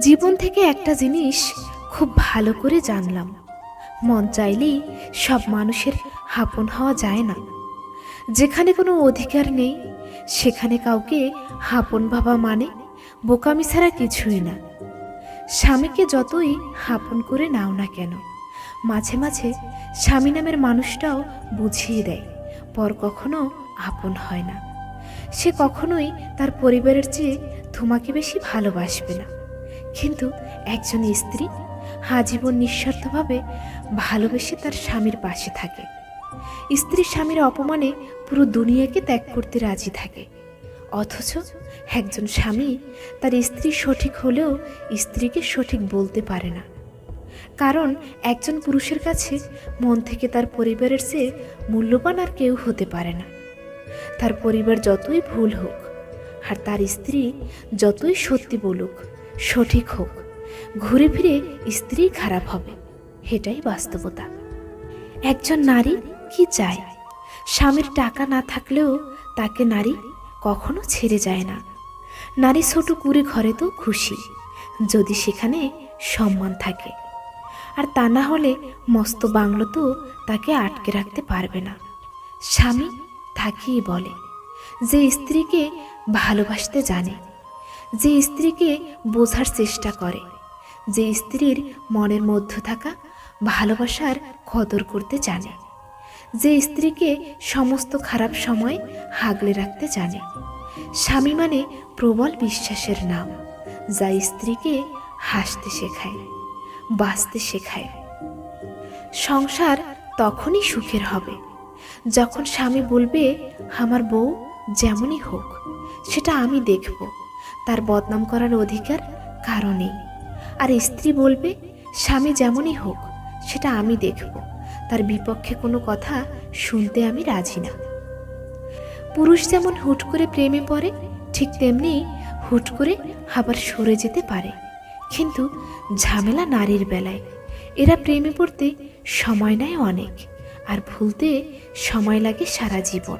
জীবন থেকে একটা জিনিস খুব ভালো করে জানলাম। মন চাইলেই সব মানুষের হাপন হওয়া যায় না। যেখানে কোনো অধিকার নেই, সেখানে কাউকে হাপন ভাবা মানে বোকামি ছাড়া কিছুই না। স্বামীকে যতই হাপন করে নাও না কেন, মাঝে মাঝে স্বামী নামের মানুষটাও বুঝিয়ে দেয়, পর কখনো আপন হয় না। সে কখনোই তার পরিবারের চেয়ে তোমাকে বেশি ভালোবাসবে না। কিন্তু একজন স্ত্রী আজীবন নিঃস্বার্থভাবে ভালোবেসে তার স্বামীর পাশে থাকে। স্ত্রী স্বামীর অপমানে পুরো দুনিয়াকে ত্যাগ করতে রাজি থাকে। অথচ একজন স্বামী তার স্ত্রী সঠিক হলেও স্ত্রীকে সঠিক বলতে পারে না। কারণ একজন পুরুষের কাছে মন থেকে তার পরিবারের চেয়ে মূল্যবান আর কেউ হতে পারে না। তার পরিবার যতই ভুল হোক, আর তার স্ত্রী যতই সত্যি বলুক সঠিক হোক, ঘুরে ফিরে স্ত্রী খারাপ হবে, এটাই বাস্তবতা। একজন নারী কি চায়? স্বামীর টাকা না থাকলেও তাকে নারী কখনো ছেড়ে যায় না। নারী ছোট কুড়ে ঘরে তো খুশি, যদি সেখানে সম্মান থাকে। আর তা না হলে মস্ত বাংলো তো তাকে আটকে রাখতে পারবে না। স্বামী থাকিয়ে বলে, যে স্ত্রীকে ভালোবাসতে জানে। যে স্ত্রীকে বোঝার চেষ্টা করে, যে স্ত্রীর মনের মধ্য থাকা ভালোবাসার কদর করতে জানে, যে স্ত্রীকে সমস্ত খারাপ সময় হাগলে রাখতে জানে। স্বামী মানে প্রবল বিশ্বাসের নাম, যা স্ত্রীকে হাসতে শেখায়, বাঁচতে শেখায়। সংসার তখনই সুখের হবে, যখন স্বামী বলবে, আমার বউ যেমনই হোক, সেটা আমি দেখব। তার বদনাম করার অধিকার কারও নেই আর স্ত্রী বলবে, স্বামী যেমনই হোক, সেটা আমি দেখব। তার বিপক্ষে কোনো কথা শুনতে আমি রাজি না। পুরুষ যেমন হুট করে প্রেমে পড়ে, ঠিক তেমনি হুট করে আবার সরে যেতে পারে। কিন্তু ঝামেলা নারীর বেলায়। এরা প্রেমে পড়তে সময় নেয় অনেক, আর ভুলতে সময় লাগে সারা জীবন।